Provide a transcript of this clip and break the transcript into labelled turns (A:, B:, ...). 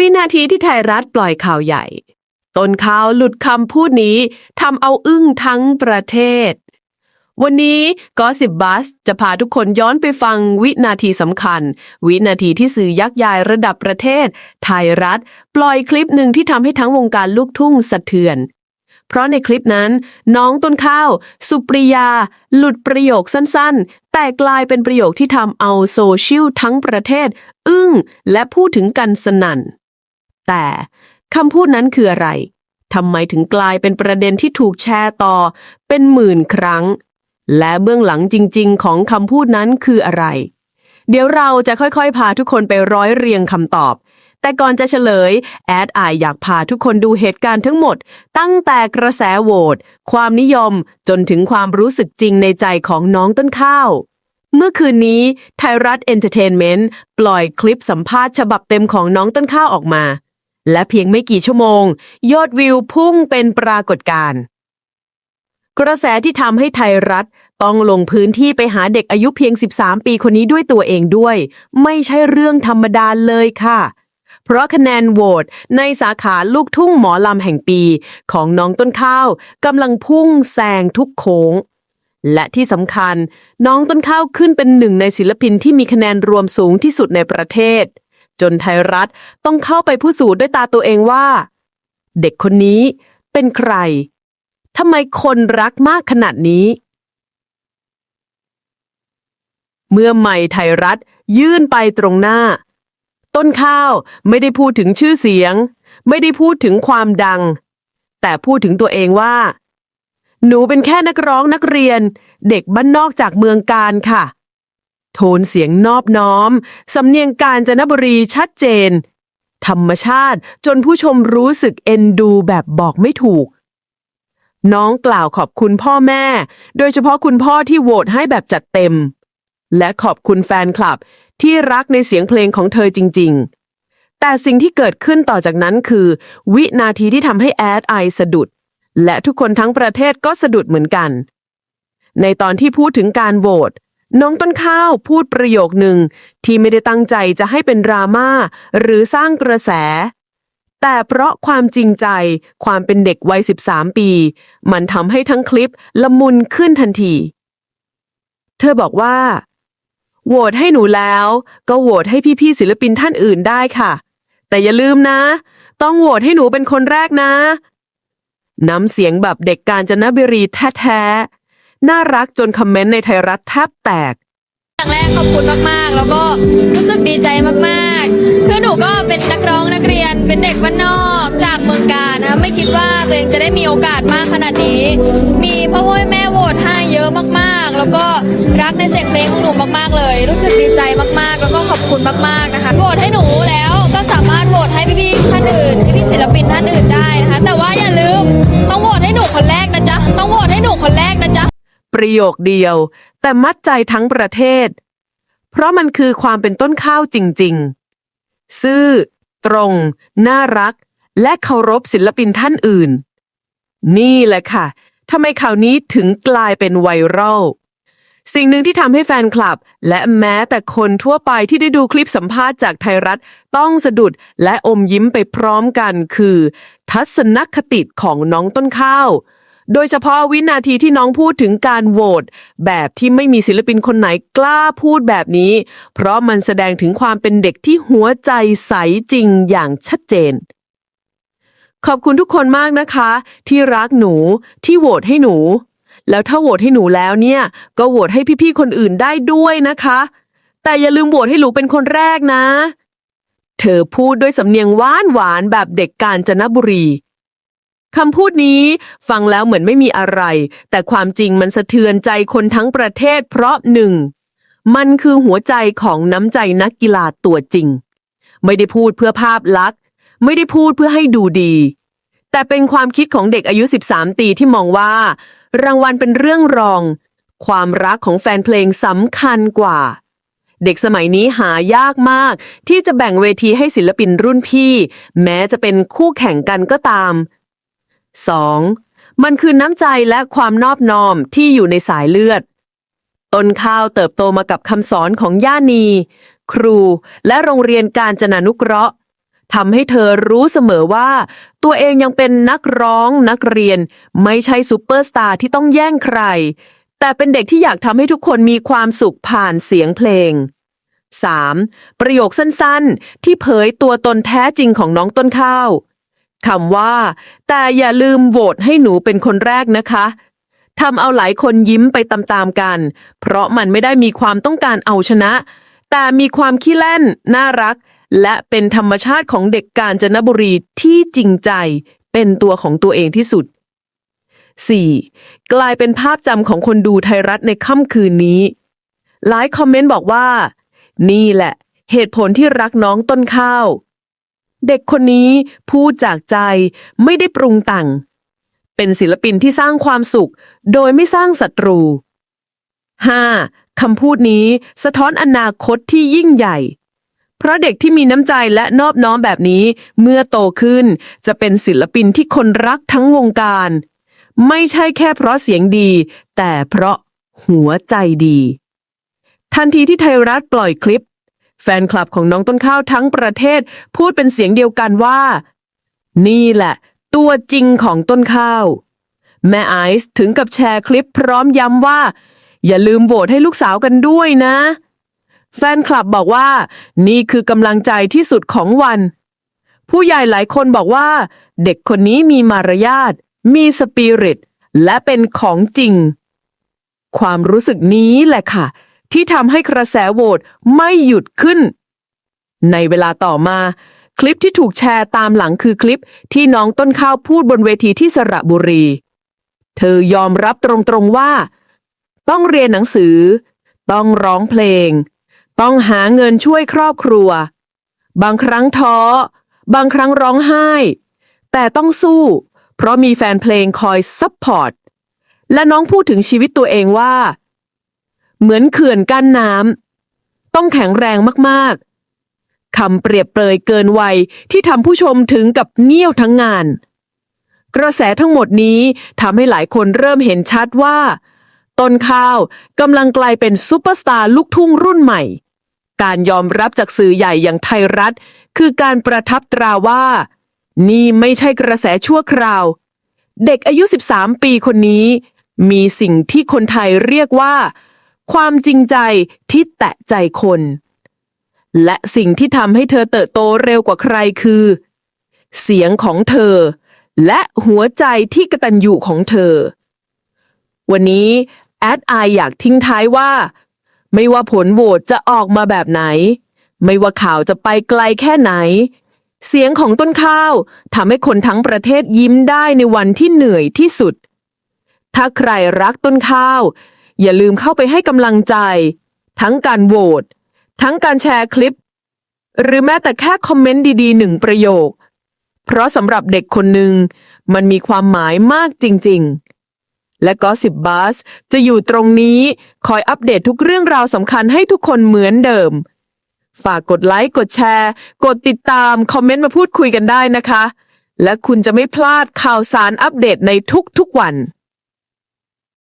A: วินาทีที่ไทยรัฐปล่อยข่าวใหญ่ ต้นข่าวหลุดคำพูดนี้ทำเอาอึ้งทั้งประเทศ วันนี้ก็สิบบัสจะพาทุกคนย้อนไปฟังวินาทีสำคัญ วินาทีที่สื่อยักษ์ใหญ่ระดับประเทศ ไทยรัฐ ปล่อยคลิปหนึ่งที่ทำให้ทั้งวงการลูกทุ่งสะเทือน เพราะในคลิปนั้น น้องต้นข้าว สุปริยา หลุดประโยคสั้นๆ แต่กลายเป็นประโยคที่ทำเอาโซเชียลทั้งประเทศ อึ้งและพูดถึงกันสนั่น แต่คำพูดนั้นคืออะไรทำไมถึงกลายเป็นประเด็นที่ถูกแชร์ต่อ เป็นหมื่นครั้ง และเบื้องหลังจริง ๆ ของคำพูดนั้นคืออะไร เดี๋ยวเราจะค่อยๆ พาทุกคนไปร้อยเรียงคำตอบ แต่ก่อนจะเฉลย แอดอายอยากพาทุกคนดูเหตุการณ์ทั้งหมด ตั้งแต่กระแสโหวตความนิยมจนถึงความรู้สึกจริงในใจของน้องต้นข้าวเมื่อคืนนี้ไทยรัฐเอนเตอร์เทนเมนต์ปล่อยคลิปสัมภาษณ์ฉบับเต็มของน้องต้นข้าวออกมา และเพียงไม่กี่ชั่วโมง ยอดวิวพุ่งเป็นปรากฏการณ์กระแสที่ทำให้ไทยรัฐ ต้องลงพื้นที่ไปหาเด็กอายุเพียง 13 ปีคนนี้ด้วยตัวเองด้วย ไม่ใช่เรื่องธรรมดาเลยค่ะ เพราะคะแนนโหวตในสาขาลูกทุ่งหมอลำแห่งปี ของน้องต้นข้าวกำลังพุ่งแซงทุกโค้ง และที่สำคัญ น้องต้นข้าวขึ้นเป็นหนึ่งในศิลปินที่มีคะแนนรวมสูงที่สุดในประเทศ จนไทยรัฐต้องเข้าไปพิสูจน์ด้วยตาตัวเองว่า เด็กคนนี้เป็นใครทำไมคนรักมากขนาดนี้ เมื่อใหม่ไทยรัฐยื่นไปตรงหน้า ต้นข้าวไม่ได้พูดถึงชื่อเสียง ไม่ได้พูดถึงความดัง แต่พูดถึงตัวเองว่า หนูเป็นแค่นักร้องนักเรียน เด็กบ้านนอกจากเมืองการค่ะ โทนเสียงนอบน้อม สำเนียงการจนบุรีชัดเจน ธรรมชาติจนผู้ชมรู้สึกเอ็นดูแบบบอกไม่ถูก น้องกล่าวขอบคุณพ่อแม่ โดยเฉพาะคุณพ่อที่โหวตให้แบบจัดเต็ม และขอบคุณแฟนคลับที่รักในเสียงเพลงของเธอจริง ๆ แต่สิ่งที่เกิดขึ้นต่อจากนั้นคือ วินาทีที่ทำให้แอดไอสะดุด และทุกคนทั้งประเทศก็สะดุดเหมือนกัน ในตอนที่พูดถึงการโหวต น้องต้นข้าวพูดประโยคหนึ่งที่ไม่ได้ตั้งใจจะให้เป็นดราม่าหรือสร้างกระแส แต่เพราะความจริงใจความเป็นเด็กวัย 13 ปี มันทำให้ทั้งคลิปละมุนขึ้นทันที เธอบอกว่า โหวตให้หนูแล้ว ก็โหวตให้พี่ๆศิลปินท่านอื่นได้ค่ะ แต่อย่าลืมนะ ต้องโหวตให้หนูเป็นคนแรกนะ น้ำเสียงแบบเด็กกาญจนบุรีแท้ๆ น่ารักจนคอมเมนต์ในไทยรัฐแทบแตก
B: อย่างแรกขอบคุณมากๆ แล้วก็รู้สึกดีใจมากๆ คือหนูก็เป็นนักร้องนักเรียน เป็นเด็กบ้านนอกจากเมืองการนะคะไม่คิดว่าตัวเองจะได้มีโอกาสมากขนาดนี้ มีพ่อพ่อแม่โหวตให้เยอะมากๆ แล้วก็รักในเสียงเพลงของหนูมากๆ เลย รู้สึกดีใจมากๆ แล้วก็ขอบคุณมากๆ นะคะโหวตให้หนูแล้วก็สามารถโหวตให้พี่ๆท่านอื่นพี่ๆศิลปินท่านอื่นได้นะคะ แต่ว่าอย่าลืมต้องโหวตให้หนูคนแรกนะจ๊ะ ต้องโหวตให้หนูคนแรกนะจ๊ะ
A: ประโยคเดียว แต่มัดใจทั้งประเทศ เพราะมันคือความเป็นต้นข้าวจริง ๆ ซื่อ ตรง น่ารัก และเคารพศิลปินท่านอื่น นี่แหละค่ะทำไมข่าวนี้ถึงกลายเป็นไวรัลสิ่งหนึ่งที่ทำให้แฟนคลับ และแม้แต่คนทั่วไปที่ได้ดูคลิปสัมภาษณ์จากไทยรัฐต้องสะดุดและอมยิ้มไปพร้อมกันคือ ทัศนคติของน้องต้นข้าว โดยเฉพาะวินาทีที่น้องพูดถึงการโหวตแบบที่ไม่มีศิลปินคนไหนกล้าพูดแบบนี้ เพราะมันแสดงถึงความเป็นเด็กที่หัวใจใสจริงอย่างชัดเจน ขอบคุณทุกคนมากนะคะ ที่รักหนูที่โหวตให้หนู แล้วถ้าโหวตให้หนูแล้วเนี่ย ก็โหวตให้พี่ๆคนอื่นได้ด้วยนะคะ แต่อย่าลืมโหวตให้หนูเป็นคนแรกนะ เธอพูดด้วยสำเนียงหวานหวานๆแบบเด็กกาญจนบุรี คำพูดนี้ฟังแล้วเหมือนไม่มีอะไร แต่ความจริงมันสะเทือนใจคนทั้งประเทศเพราะหนึ่งมันคือหัวใจของน้ำใจนักกีฬาตัวจริง ไม่ได้พูดเพื่อภาพลักษณ์ ไม่ได้พูดเพื่อให้ดูดี แต่เป็นความคิดของเด็กอายุ 13 ปีที่มองว่า รางวัลเป็นเรื่องรอง ความรักของแฟนเพลงสำคัญกว่า เด็กสมัยนี้หายากมากที่จะแบ่งเวทีให้ศิลปินรุ่นพี่ แม้จะเป็นคู่แข่งกันก็ตาม 2. มันคือน้ำใจและความนอบน้อมที่อยู่ในสายเลือด ต้นข้าวเติบโตมากับคำสอนของย่านี ครูและโรงเรียนการจนานุเคราะห์ทำให้เธอรู้เสมอว่า ตัวเองยังเป็นนักร้องนักเรียน ไม่ใช่ซูเปอร์สตาร์ที่ต้องแย่งใคร แต่เป็นเด็กที่อยากทำให้ทุกคนมีความสุขผ่านเสียงเพลง 3. ประโยคสั้นๆ ที่เผยตัวตนแท้จริงของน้องต้นข้าว คำว่า แต่อย่าลืมโหวตให้หนูเป็นคนแรกนะคะทำเอาหลายคนยิ้มไปตามๆกัน เพราะมันไม่ได้มีความต้องการเอาชนะ แต่มีความขี้เล่น น่ารัก และเป็นธรรมชาติของเด็กกาญจนบุรีที่จริงใจ เป็นตัวของตัวเองที่สุด 4. กลายเป็นภาพจำของคนดูไทยรัฐในค่ำคืนนี้ หลายคอมเมนต์บอกว่า นี่แหละ เหตุผลที่รักน้องต้นข้าว เด็กคนนี้พูดจากใจไม่ได้ปรุงแต่ง เป็นศิลปินที่สร้างความสุข โดยไม่สร้างศัตรู 5. คำพูดนี้สะท้อนอนาคตที่ยิ่งใหญ่ เพราะเด็กที่มีน้ำใจและนอบน้อมแบบนี้ เมื่อโตขึ้นจะเป็นศิลปินที่คนรักทั้งวงการ ไม่ใช่แค่เพราะเสียงดี แต่เพราะหัวใจดี ทันทีที่ไทยรัฐปล่อยคลิป แฟนคลับของน้องต้นข้าวทั้งประเทศพูดเป็นเสียงเดียวกันว่า นี่แหละ ตัวจริงของต้นข้าว แม่ไอซ์ถึงกับแชร์คลิปพร้อมย้ำว่า อย่าลืมโหวตให้ลูกสาวกันด้วยนะ แฟนคลับบอกว่า นี่คือกำลังใจที่สุดของวัน ผู้ใหญ่หลายคนบอกว่า เด็กคนนี้มีมารยาทมีสปิริตและเป็นของจริง ความรู้สึกนี้แหละค่ะ ที่ทำให้กระแสโหวตไม่หยุดขึ้น ในเวลาต่อมา คลิปที่ถูกแชร์ตามหลังคือคลิปที่น้องต้นข้าวพูดบนเวทีที่สระบุรี เธอยอมรับตรงๆว่า ต้องเรียนหนังสือ ต้องร้องเพลง ต้องหาเงินช่วยครอบครัว บางครั้งท้อ บางครั้งร้องไห้ แต่ต้องสู้ เพราะมีแฟนเพลงคอยซัพพอร์ตและน้องพูดถึงชีวิตตัวเองว่า เหมือนเขื่อนกั้นน้ำต้องแข็งแรงมากๆคำเปรียบเปรยเกินวัยที่ทำผู้ชมถึงกับเงี่ยวทั้งงาน กระแสทั้งหมดนี้ทำให้หลายคนเริ่มเห็นชัดว่า ต้นข้าวกำลังกลายเป็นซูเปอร์สตาร์ลูกทุ่งรุ่นใหม่ การยอมรับจากสื่อใหญ่อย่างไทยรัฐ คือการประทับตราว่า นี่ไม่ใช่กระแสชั่วคราว เด็กอายุ 13 ปีคนนี้ มีสิ่งที่คนไทยเรียกว่า ความจริงใจที่แตะใจคน และสิ่งที่ทำให้เธอเติบโตเร็วกว่าใครคือ เสียงของเธอ และหัวใจที่กระตันอยู่ของเธอ วันนี้แอดไออยากทิ้งท้ายว่า ไม่ว่าผลโหวตจะออกมาแบบไหน ไม่ว่าข่าวจะไปไกลแค่ไหน เสียงของต้นข้าวทำให้คนทั้งประเทศยิ้มได้ในวันที่เหนื่อยที่สุด ถ้าใครรักต้นข้าว อย่าลืมเข้าไปให้กำลังใจ ทั้งการโหวตทั้งการแชร์คลิป หรือแม้แต่แค่คอมเมนต์ดีๆหนึ่งประโยค เพราะสำหรับเด็กคนหนึ่งมันมีความหมายมากจริง ๆ และก็สิบบัสจะอยู่ตรงนี้คอยอัปเดตทุกเรื่องราวสำคัญให้ทุกคนเหมือนเดิม ฝากกดไลค์กดแชร์ กดติดตาม คอมเมนต์มาพูดคุยกันได้นะคะ และคุณจะไม่พลาดข่าวสารอัปเดตในทุกๆวัน